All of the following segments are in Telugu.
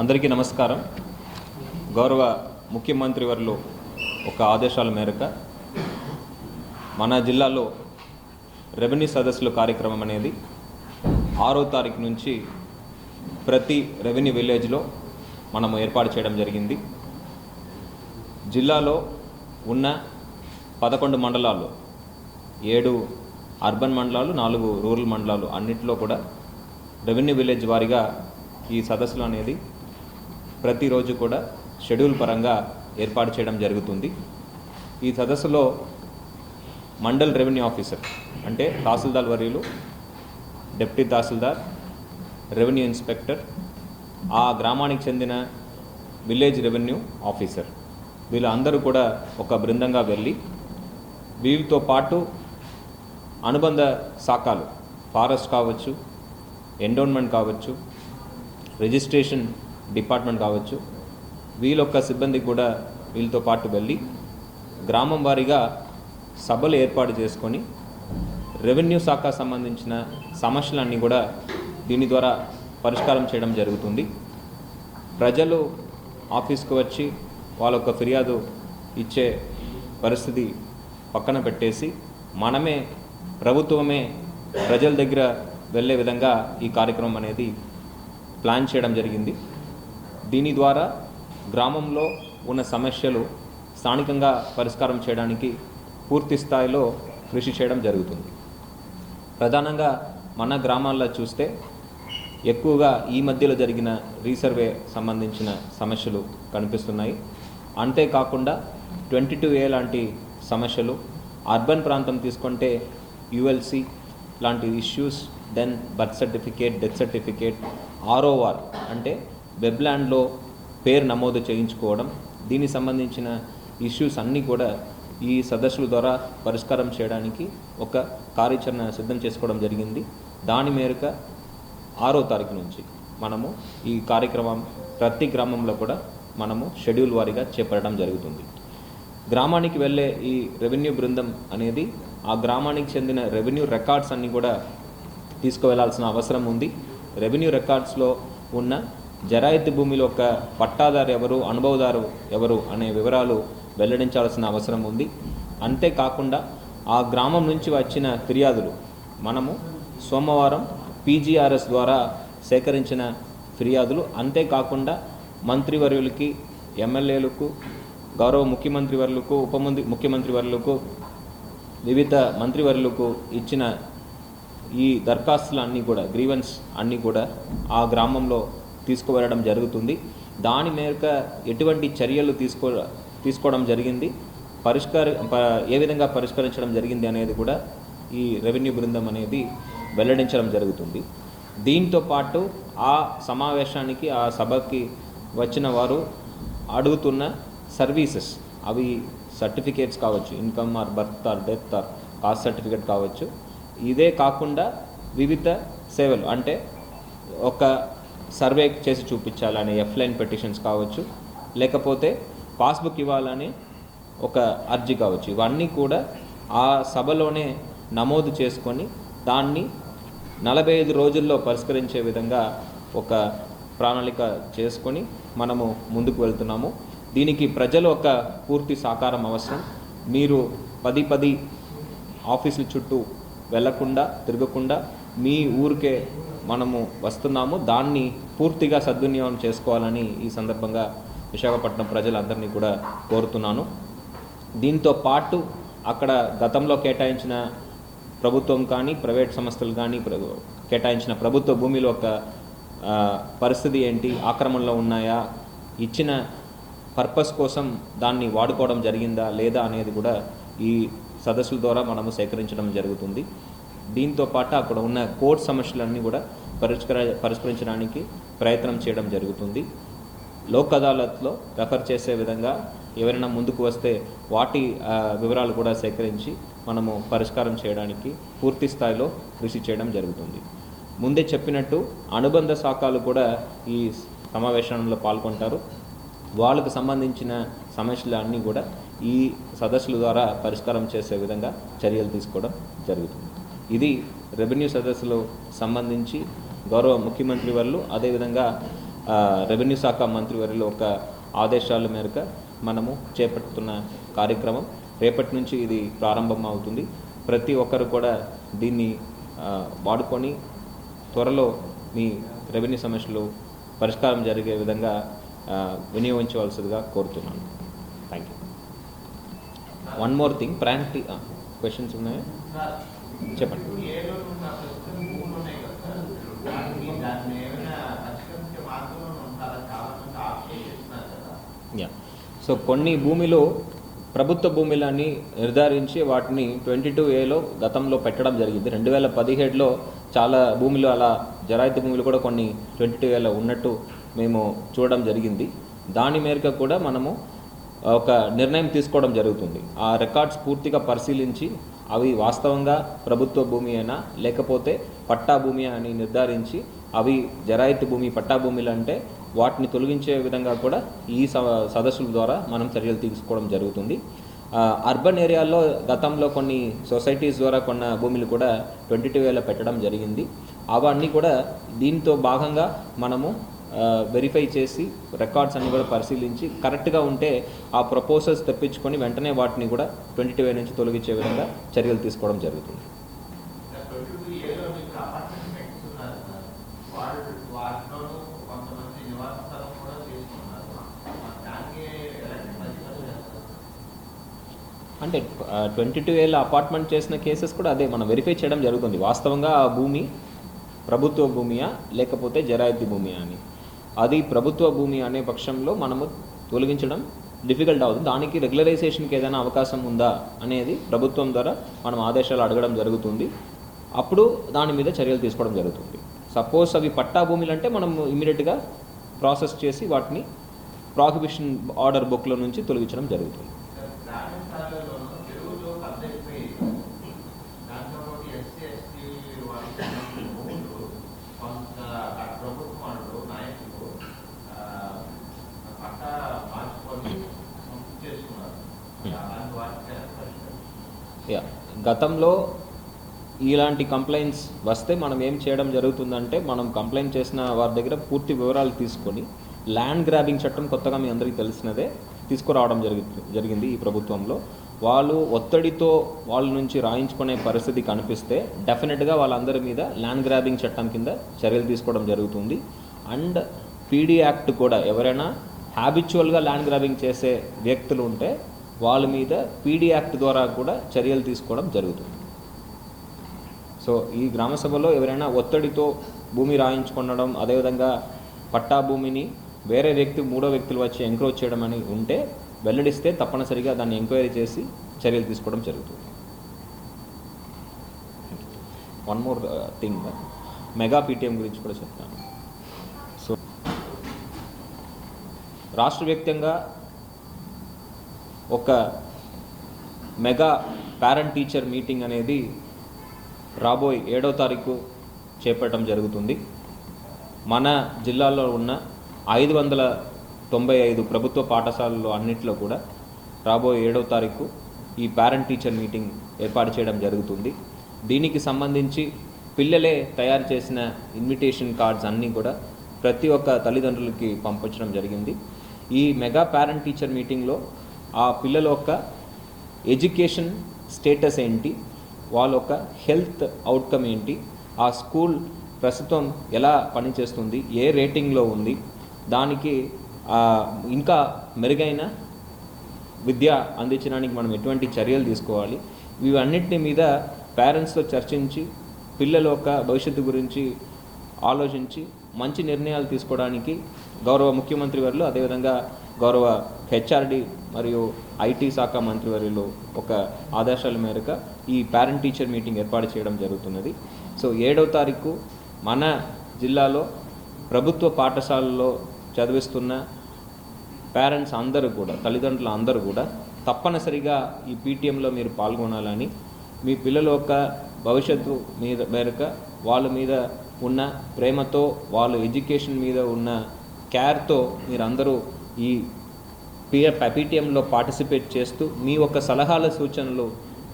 అందరికీ నమస్కారం. గౌరవ ముఖ్యమంత్రి వర్లు ఒక ఆదేశాల మేరకు మన జిల్లాలో రెవెన్యూ సదస్సులు కార్యక్రమం అనేది ఆరో తారీఖు నుంచి ప్రతి రెవెన్యూ విలేజ్లో మనము ఏర్పాటు చేయడం జరిగింది. జిల్లాలో ఉన్న పదకొండు మండలాల్లో ఏడు అర్బన్ మండలాలు నాలుగు రూరల్ మండలాలు అన్నింటిలో కూడా రెవెన్యూ విలేజ్ వారిగా ఈ సదస్సులు అనేది ప్రతిరోజు కూడా షెడ్యూల్ పరంగా ఏర్పాటు చేయడం జరుగుతుంది. ఈ సదస్సులో మండల్ రెవెన్యూ ఆఫీసర్ అంటే తహసీల్దార్ వర్యులు డిప్యూటీ తహసీల్దార్ రెవెన్యూ ఇన్స్పెక్టర్ ఆ గ్రామానికి చెందిన విలేజ్ రెవెన్యూ ఆఫీసర్ వీళ్ళందరూ కూడా ఒక బృందంగా వెళ్ళి వీరితో పాటు అనుబంధ శాఖలు ఫారెస్ట్ కావచ్చు ఎండోన్మెంట్ కావచ్చు రిజిస్ట్రేషన్ డిపార్ట్మెంట్ కావచ్చు. వీళ్ళొక్క సిబ్బంది కూడా వీళ్ళతో పాటు వెళ్ళి గ్రామం వారీగా సభలు ఏర్పాటు చేసుకొని రెవెన్యూ శాఖ సంబంధించిన సమస్యలన్నీ కూడా దీని ద్వారా పరిష్కారం చేయడం జరుగుతుంది. ప్రజలు ఆఫీస్కి వచ్చి వాళ్ళ యొక్క ఫిర్యాదు ఇచ్చే పరిస్థితి పక్కన పెట్టేసి మనమే ప్రభుత్వమే ప్రజల దగ్గర వెళ్ళే విధంగా ఈ కార్యక్రమం అనేది ప్లాన్ చేయడం జరిగింది. దీని ద్వారా గ్రామంలో ఉన్న సమస్యలు స్థానికంగా పరిష్కారం చేయడానికి పూర్తి స్థాయిలో కృషి చేయడం జరుగుతుంది. ప్రధానంగా మన గ్రామాల్లో చూస్తే ఎక్కువగా ఈ మధ్యలో జరిగిన రీసర్వే సంబంధించిన సమస్యలు కనిపిస్తున్నాయి. అంతేకాకుండా ట్వంటీ టూ ఏ లాంటి సమస్యలు అర్బన్ ప్రాంతం తీసుకుంటే యుఎల్సి లాంటి issues then birth certificate death certificate ROR అంటే వెబ్లాండ్లో పేరు నమోదు చేయించుకోవడం దీనికి సంబంధించిన ఇష్యూస్ అన్నీ కూడా ఈ సదస్సుల ద్వారా పరిష్కారం చేయడానికి ఒక కార్యాచరణ సిద్ధం చేసుకోవడం జరిగింది. దాని మేరకు ఆరో తారీఖు నుంచి మనము ఈ కార్యక్రమం ప్రతి గ్రామంలో కూడా మనము షెడ్యూల్ వారీగా చేపట్టడం జరుగుతుంది. గ్రామానికి వెళ్ళే ఈ రెవెన్యూ బృందం అనేది ఆ గ్రామానికి చెందిన రెవెన్యూ రికార్డ్స్ అన్నీ కూడా తీసుకువెళ్ళాల్సిన అవసరం ఉంది. రెవెన్యూ రికార్డ్స్లో ఉన్న జరాయితీ భూమిలో ఒక పట్టాదారు ఎవరు అనుభవదారు ఎవరు అనే వివరాలు వెల్లడించాల్సిన అవసరం ఉంది. అంతేకాకుండా ఆ గ్రామం నుంచి వచ్చిన ఫిర్యాదులు మనము సోమవారం పీజీఆర్ఎస్ ద్వారా సేకరించిన ఫిర్యాదులు. అంతేకాకుండా మంత్రివర్యులకి ఎమ్మెల్యేలకు గౌరవ ముఖ్యమంత్రి వర్యులకు ఉప ముఖ్యమంత్రి వర్యులకు వివిధ మంత్రివర్యులకు ఇచ్చిన ఈ దరఖాస్తులు అన్నీ కూడా గ్రీవెన్స్ అన్నీ కూడా ఆ గ్రామంలో తీసుకువెళ్ళడం జరుగుతుంది. దాని మేరకు ఎటువంటి చర్యలు తీసుకో తీసుకోవడం జరిగింది. పరిష్కార ఏ విధంగా పరిష్కరించడం జరిగింది అనేది కూడా ఈ రెవెన్యూ బృందం అనేది వెల్లడించడం జరుగుతుంది. దీంతో పాటు ఆ సమావేశానికి ఆ సభకి వచ్చిన వారు అడుగుతున్న సర్వీసెస్ అవి సర్టిఫికేట్స్ కావచ్చు income or birth or death or caste certificate కావచ్చు. ఇదే కాకుండా వివిధ సేవలు అంటే ఒక సర్వే చేసి చూపించాలని ఎఫ్లైన్ పెటిషన్స్ కావచ్చు లేకపోతే పాస్బుక్ ఇవ్వాలని ఒక అర్జీ కావచ్చు. ఇవన్నీ కూడా ఆ సభలోనే నమోదు చేసుకొని దాన్ని నలభై ఐదు రోజుల్లో పరిష్కరించే విధంగా ఒక ప్రణాళిక చేసుకొని మనము ముందుకు వెళ్తున్నాము. దీనికి ప్రజలు ఒక పూర్తి సహకారం అవసరం. మీరు పది పది ఆఫీసుల చుట్టూ వెళ్ళకుండా తిరగకుండా మీ ఊరికే మనము వస్తున్నాము. దాన్ని పూర్తిగా సద్వినియోగం చేసుకోవాలని ఈ సందర్భంగా విశాఖపట్నం ప్రజలందరినీ కూడా కోరుతున్నాను. దీంతో పాటు అక్కడ గతంలో కేటాయించిన ప్రభుత్వం కానీ ప్రైవేట్ సంస్థలు కానీ కేటాయించిన ప్రభుత్వ భూమిలో ఒక పరిస్థితి ఏంటి? ఆక్రమణలో ఉన్నాయా? ఇచ్చిన పర్పస్ కోసం దాన్ని వాడుకోవడం జరిగిందా? లేదా అనేది కూడా ఈ సదస్సుల ద్వారా మనము సేకరించడం జరుగుతుంది. దీంతో పాటు అక్కడ ఉన్న కోర్టు సమస్యలన్నీ కూడా పరిష్కర పరిష్కరించడానికి ప్రయత్నం చేయడం జరుగుతుంది. లోక్ అదాలత్లో రెఫర్ చేసే విధంగా ఎవరైనా ముందుకు వస్తే వాటి వివరాలు కూడా సేకరించి మనము పరిష్కారం చేయడానికి పూర్తి స్థాయిలో కృషి చేయడం జరుగుతుంది. ముందే చెప్పినట్టు అనుబంధ శాఖలు కూడా ఈ సమావేశంలో పాల్గొంటారు. వాళ్ళకు సంబంధించిన సమస్యలు అన్నీ కూడా ఈ సదస్సుల ద్వారా పరిష్కారం చేసే విధంగా చర్యలు తీసుకోవడం జరుగుతుంది. ఇది రెవెన్యూ సదస్సులో సంబంధించి గౌరవ ముఖ్యమంత్రి వాళ్ళు అదేవిధంగా రెవెన్యూ శాఖ మంత్రి వారిలో ఒక ఆదేశాల మేరకు మనము చేపడుతున్న కార్యక్రమం. రేపటి నుంచి ఇది ప్రారంభం అవుతుంది ప్రతి ఒక్కరు కూడా దీన్ని వాడుకొని త్వరలో మీ రెవెన్యూ సమస్యలు పరిష్కారం జరిగే విధంగా వినియోగించవలసిందిగా కోరుతున్నాను. Thank you one more thing ప్రాంక్టి questions ఉన్నాయా? చెప్పండి. సో కొన్ని భూమిలో ప్రభుత్వ భూములని నిర్ధారించి వాటిని ట్వంటీ టూ ఏలో గతంలో పెట్టడం జరిగింది. రెండు వేల పదిహేడులో చాలా భూములు అలా జరాయితీ భూములు కూడా కొన్ని ట్వంటీ టూ ఏలో ఉన్నట్టు మేము చూడడం జరిగింది. దాని మేరకు కూడా మనము ఒక నిర్ణయం తీసుకోవడం జరుగుతుంది. ఆ రికార్డ్స్ పూర్తిగా పరిశీలించి అవి వాస్తవంగా ప్రభుత్వ భూమి అయినా లేకపోతే పట్టా భూమి అని నిర్ధారించి అవి జరాయిత్ భూమి పట్టా భూమిలు అంటే వాటిని తొలగించే విధంగా కూడా ఈ స- సదస్సుల ద్వారా మనం చర్యలు తీసుకోవడం జరుగుతుంది. అర్బన్ ఏరియాల్లో గతంలో కొన్ని సొసైటీస్ ద్వారా కొన్న భూములు కూడా ట్వంటీ టూ వేల పెట్టడం జరిగింది. అవన్నీ కూడా దీంతో భాగంగా మనము వెరిఫై చేసి రికార్డ్స్ అన్ని కూడా పరిశీలించి కరెక్ట్గా ఉంటే ఆ ప్రపోజల్స్ తెప్పించుకొని వెంటనే వాటిని కూడా ట్వంటీ టూ నుంచి తొలగించే విధంగా చర్యలు తీసుకోవడం జరుగుతుంది. అంటే ట్వంటీ టూ ఏళ్ళ అపార్ట్మెంట్ చేసిన కేసెస్ కూడా అదే మనం వెరిఫై చేయడం జరుగుతుంది. వాస్తవంగా ఆ భూమి ప్రభుత్వ భూమియా లేకపోతే జరాయితీ భూమియా అని. అది ప్రభుత్వ భూమి అనే పక్షంలో మనము తొలగించడం డిఫికల్ట్ అవుతుంది. దానికి రెగ్యులరైజేషన్కి ఏదైనా అవకాశం ఉందా అనేది ప్రభుత్వం ద్వారా మనం ఆదేశాలు అడగడం జరుగుతుంది. అప్పుడు దాని మీద చర్యలు తీసుకోవడం జరుగుతుంది. సపోజ్ అవి పట్టా భూములు అంటే మనం ఇమీడియట్గా ప్రాసెస్ చేసి వాటిని ప్రాహిబిషన్ ఆర్డర్ బుక్లో నుంచి తొలగించడం జరుగుతుంది సార్ గ్రామీణ స్థాయిలోనూ చెరువులో పద్ధతిపై దాంట్లో ఒకటి ఎస్సీ ఎస్టీ వాళ్ళకి భూములు కొంత ఆ ప్రభుత్వం వాళ్ళు నాయకులు ఆ, పట్టా మార్చుకొని సొంతం చేసుకున్నారు అలాంటి వాటికి పరిష్కారం యా గతంలో ఇలాంటి కంప్లైంట్స్ వస్తే మనం ఏం చేయడం జరుగుతుందంటే మనం కంప్లైంట్ చేసిన వారి దగ్గర పూర్తి వివరాలు తీసుకొని ల్యాండ్ గ్రాబింగ్ చట్టం కొత్తగా మీ అందరికీ తెలిసినదే తీసుకురావడం జరిగి జరిగింది ఈ ప్రభుత్వంలో. వాళ్ళు ఒత్తిడితో వాళ్ళ నుంచి రాయించుకునే పరిస్థితి కనిపిస్తే డెఫినెట్గా వాళ్ళందరి మీద ల్యాండ్ గ్రాబింగ్ చట్టం కింద చర్యలు తీసుకోవడం జరుగుతుంది. అండ్ పీడీ యాక్ట్ కూడా ఎవరైనా హ్యాబిచువల్గా ల్యాండ్ గ్రాబింగ్ చేసే వ్యక్తులు ఉంటే వాళ్ళ మీద పీడీ యాక్ట్ ద్వారా కూడా చర్యలు తీసుకోవడం జరుగుతుంది. సో ఈ గ్రామ సభలో ఎవరైనా ఒత్తిడితో భూమి రాయించుకొనడం అదేవిధంగా పట్టా భూమిని వేరే వ్యక్తి మూడో వ్యక్తులు వచ్చి ఎంక్రోచ్ చేయడం అని ఉంటే వెల్లడిస్తే తప్పనిసరిగా దాన్ని ఎంక్వైరీ చేసి చర్యలు తీసుకోవడం జరుగుతుంది. One more thing mega PTM గురించి కూడా చెప్తాను. సో రాష్ట్ర ఒక మెగా పేరెంట్ టీచర్ మీటింగ్ అనేది రాబోయే ఏడో తారీఖు చేపట్టడం జరుగుతుంది. మన జిల్లాలో ఉన్న ఐదు వందల తొంభై ఐదు ప్రభుత్వ పాఠశాలలో అన్నింటిలో కూడా రాబోయే ఏడో తారీఖు ఈ పేరెంట్ టీచర్ మీటింగ్ ఏర్పాటు చేయడం జరుగుతుంది. దీనికి సంబంధించి పిల్లలే తయారు చేసిన ఇన్విటేషన్ కార్డ్స్ అన్నీ కూడా ప్రతి ఒక్క తల్లిదండ్రులకి పంపించడం జరిగింది. ఈ మెగా పేరెంట్ టీచర్ మీటింగ్లో ఆ పిల్లల యొక్క ఎడ్యుకేషన్ స్టేటస్ ఏంటి? వాళ్ళ యొక్క హెల్త్ అవుట్కమ్ ఏంటి? ఆ స్కూల్ ప్రస్తుతం ఎలా పనిచేస్తుంది? ఏ రేటింగ్లో ఉంది? దానికి ఇంకా మెరుగైన విద్య అందించడానికి మనం ఎటువంటి చర్యలు తీసుకోవాలి? ఇవన్నిటి మీద పేరెంట్స్తో చర్చించి పిల్లల యొక్క భవిష్యత్తు గురించి ఆలోచించి మంచి నిర్ణయాలు తీసుకోవడానికి గౌరవ ముఖ్యమంత్రి వారు అదేవిధంగా గౌరవ హెచ్ఆర్డి మరియు ఐటీ శాఖ మంత్రివర్యులు ఒక ఆదేశాల మేరకు ఈ పేరెంట్ టీచర్ మీటింగ్ ఏర్పాటు చేయడం జరుగుతున్నది. సో ఏడవ తారీఖు మన జిల్లాలో ప్రభుత్వ పాఠశాలలో చదివిస్తున్న పేరెంట్స్ అందరూ కూడా తల్లిదండ్రులు అందరూ కూడా తప్పనిసరిగా ఈ పీటీఎంలో మీరు పాల్గొనాలని మీ పిల్లల యొక్క భవిష్యత్తు మీద మేరకు వాళ్ళ మీద ఉన్న ప్రేమతో వాళ్ళ ఎడ్యుకేషన్ మీద ఉన్న కేర్తో మీరందరూ ఈ పీటీఎంలో పార్టిసిపేట్ చేస్తూ మీ యొక్క సలహాల సూచనలు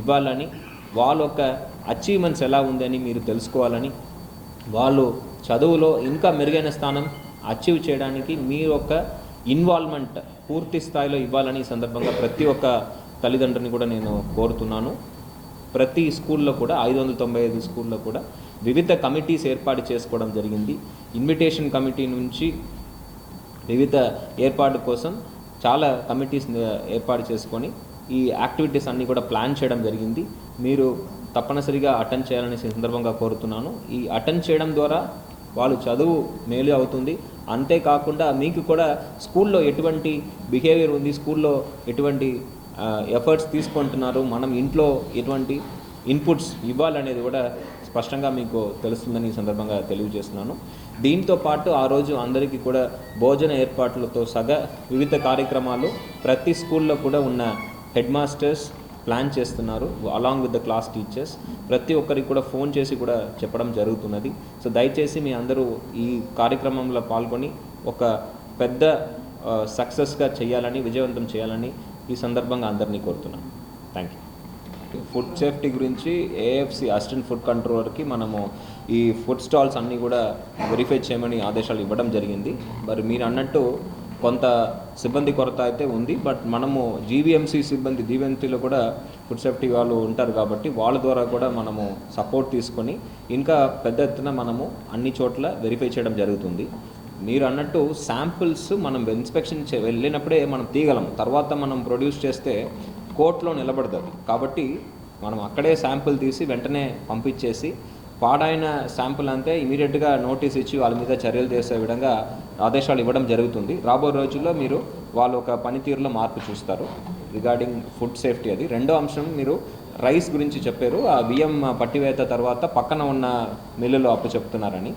ఇవ్వాలని వాళ్ళ యొక్క అచీవ్మెంట్స్ ఎలా ఉందని మీరు తెలుసుకోవాలని వాళ్ళు చదువులో ఇంకా మెరుగైన స్థానం అచీవ్ చేయడానికి మీ యొక్క ఇన్వాల్వ్మెంట్ పూర్తి స్థాయిలో ఇవ్వాలని ఈ సందర్భంగా ప్రతి ఒక్క తల్లిదండ్రుని కూడా నేను కోరుతున్నాను. ప్రతి స్కూల్లో కూడా ఐదు వందల తొంభై ఐదు స్కూల్లో కూడా వివిధ కమిటీస్ ఏర్పాటు చేసుకోవడం జరిగింది. ఇన్విటేషన్ కమిటీ నుంచి వివిధ ఏర్పాటు కోసం చాలా కమిటీస్ ఏర్పాటు చేసుకొని ఈ యాక్టివిటీస్ అన్నీ కూడా ప్లాన్ చేయడం జరిగింది. మీరు తప్పనిసరిగా అటెండ్ చేయాలని సందర్భంగా కోరుతున్నాను. ఈ అటెండ్ చేయడం ద్వారా వాళ్ళు చదువు మేలు అవుతుంది. అంతేకాకుండా మీకు కూడా స్కూల్లో ఎటువంటి బిహేవియర్ ఉంది స్కూల్లో ఎటువంటి ఎఫర్ట్స్ తీసుకుంటున్నారు మనం ఇంట్లో ఎటువంటి ఇన్పుట్స్ ఇవ్వాలనేది కూడా స్పష్టంగా మీకు తెలుస్తుందని ఈ సందర్భంగా తెలియజేస్తున్నాను. దీంతో పాటు ఆ రోజు అందరికీ కూడా భోజన ఏర్పాట్లతో సగా వివిధ కార్యక్రమాలు ప్రతి స్కూల్లో కూడా ఉన్న హెడ్ మాస్టర్స్ ప్లాన్ చేస్తున్నారు along with the class teachers ప్రతి ఒక్కరికి కూడా ఫోన్ చేసి కూడా చెప్పడం జరుగుతున్నది. సో దయచేసి మీ అందరూ ఈ కార్యక్రమంలో పాల్గొని ఒక పెద్ద సక్సెస్గా చేయాలని విజయవంతం చేయాలని ఈ సందర్భంగా అందరినీ కోరుతున్నాను. థ్యాంక్ యూ ఫుడ్ సేఫ్టీ గురించి ఏఎఫ్సి అసిస్టెంట్ ఫుడ్ కంట్రోలర్కి మనము ఈ ఫుడ్ స్టాల్స్ అన్నీ కూడా వెరిఫై చేయమని ఆదేశాలు ఇవ్వడం జరిగింది. మరి మీరు అన్నట్టు కొంత సిబ్బంది కొరత అయితే ఉంది. బట్ మనము జీవీఎంసీ సిబ్బంది జీవీఎంసీలో కూడా ఫుడ్ సేఫ్టీ వాళ్ళు ఉంటారు కాబట్టి వాళ్ళ ద్వారా కూడా మనము సపోర్ట్ తీసుకొని ఇంకా పెద్ద ఎత్తున మనము అన్ని చోట్ల వెరిఫై చేయడం జరుగుతుంది. మీరు అన్నట్టు శాంపిల్స్ మనం ఇన్స్పెక్షన్ చే వెళ్ళినప్పుడే మనం తీయగలం తర్వాత మనం ప్రొడ్యూస్ చేస్తే కోర్టులో నిలబడుతుంది కాబట్టి మనం అక్కడే శాంపుల్ తీసి వెంటనే పంపించేసి పాడైన శాంపుల్ అంతే ఇమీడియట్గా నోటీస్ ఇచ్చి వాళ్ళ మీద చర్యలు చేసే విధంగా ఆదేశాలు ఇవ్వడం జరుగుతుంది. రాబోయే రోజుల్లో మీరు వాళ్ళు ఒక పనితీరులో మార్పు చూస్తారు. రిగార్డింగ్ ఫుడ్ సేఫ్టీ అది. రెండో అంశం మీరు రైస్ గురించి చెప్పారు. ఆ బియ్యం పట్టివేత తర్వాత పక్కన ఉన్న మిల్లులో అప్పు చెప్తున్నారని.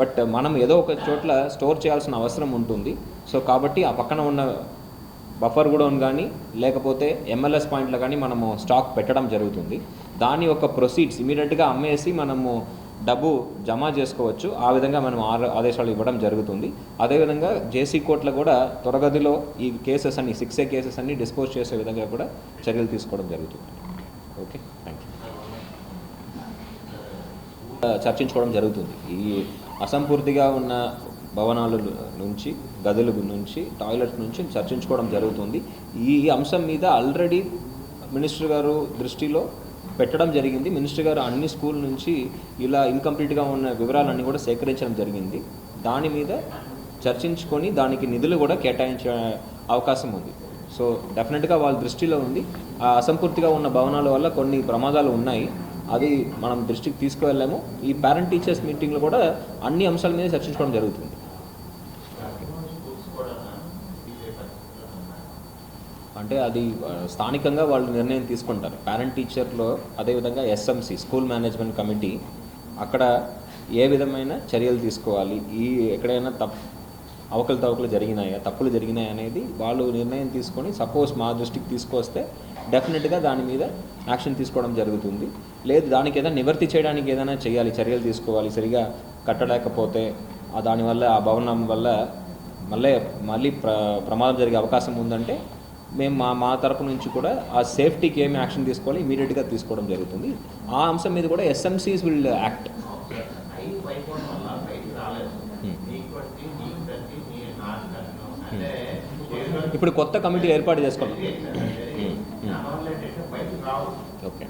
బట్ మనం ఏదో ఒక చోట్ల స్టోర్ చేయాల్సిన అవసరం ఉంటుంది. సో కాబట్టి ఆ పక్కన ఉన్న బఫర్ గూడౌన్ కానీ లేకపోతే ఎంఎల్ఎస్ పాయింట్లో కానీ మనము స్టాక్ పెట్టడం జరుగుతుంది. దాని యొక్క ప్రొసీడ్స్ ఇమీడియట్గా అమ్మేసి మనము డబ్బు జమ చేసుకోవచ్చు. ఆ విధంగా మనం ఆ- ఆదేశాలు ఇవ్వడం జరుగుతుంది. అదేవిధంగా జేసీ కోర్టులో కూడా త్వరగతిలో ఈ కేసెస్ అన్ని సిక్స్ ఏ కేసెస్ అన్ని డిస్పోజ్ చేసే విధంగా కూడా చర్యలు తీసుకోవడం జరుగుతుంది. ఓకే థ్యాంక్ యూ చర్చించుకోవడం జరుగుతుంది. ఈ అసంపూర్తిగా ఉన్న భవనాల నుంచి గదుల నుంచి టాయిలెట్ నుంచి చర్చించుకోవడం జరుగుతుంది. ఈ అంశం మీద ఆల్రెడీ మినిస్టర్ గారు దృష్టిలో పెట్టడం జరిగింది. మినిస్టర్ గారు అన్ని స్కూల్ నుంచి ఇలా ఇన్కంప్లీట్గా ఉన్న వివరాలన్నీ కూడా సేకరించడం జరిగింది. దాని మీద చర్చించుకొని దానికి నిధులు కూడా కేటాయించే అవకాశం ఉంది. సో డెఫినెట్గా వాళ్ళ దృష్టిలో ఉంది. ఆ అసంపూర్తిగా ఉన్న భవనాల వల్ల కొన్ని ప్రమాదాలు ఉన్నాయి. అది మనం దృష్టికి తీసుకువెళ్ళాము. ఈ పేరెంట్ టీచర్స్ మీటింగ్లో కూడా అన్ని అంశాల మీద చర్చించుకోవడం జరుగుతుంది స్కూల్స్ కూడా తీసే పరిస్థితులు ఉన్నాయి అంటే అది స్థానికంగా వాళ్ళు నిర్ణయం తీసుకుంటారు. పేరెంట్ టీచర్లో అదేవిధంగా ఎస్ఎంసి స్కూల్ మేనేజ్మెంట్ కమిటీ అక్కడ ఏ విధమైన చర్యలు తీసుకోవాలి? ఈ ఎక్కడైనా తప్ అవకలు తవకలు జరిగినాయా? తప్పులు జరిగినాయా అనేది వాళ్ళు నిర్ణయం తీసుకొని సపోజ్ మా దృష్టికి తీసుకొస్తే డెఫినెట్గా దాని మీద యాక్షన్ తీసుకోవడం జరుగుతుంది. లేదు దానికి ఏదైనా నివర్తి చేయడానికి ఏదైనా చేయాలి చర్యలు తీసుకోవాలి సరిగా కట్టలేకపోతే దానివల్ల ఆ భవనం వల్ల మళ్ళీ మళ్ళీ ప్ర ప్రమాదం జరిగే అవకాశం ఉందంటే మేము మా మా తరపు నుంచి కూడా ఆ సేఫ్టీకి ఏమి యాక్షన్ తీసుకోవాలి ఇమీడియట్గా తీసుకోవడం జరుగుతుంది. ఆ అంశం మీద కూడా ఎస్ఎంసీస్ విల్ యాక్ట్. Hmm. ఇప్పుడు కొత్త కమిటీ ఏర్పాటు చేసుకోవాలి. ఏంటంటే బయటికి రావు ఓకే.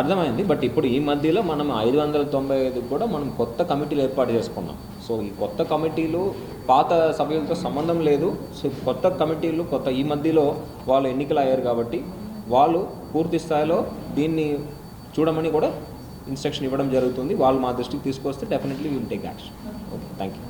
అర్థమైంది. బట్ ఇప్పుడు ఈ మధ్యలో మనం ఐదు వందల తొంభై ఐదు కూడా మనం కొత్త కమిటీలు ఏర్పాటు చేసుకున్నాం. సో ఈ కొత్త కమిటీలు పాత సభ్యులతో సంబంధం లేదు. సో కొత్త కమిటీలు కొత్త ఈ మధ్యలో వాళ్ళు ఎన్నికలు అయ్యారు కాబట్టి వాళ్ళు పూర్తి స్థాయిలో దీన్ని చూడమని కూడా ఇన్స్ట్రక్షన్ ఇవ్వడం జరుగుతుంది. వాళ్ళు మా దృష్టికి తీసుకొస్తే definitely will take action okay. Thank you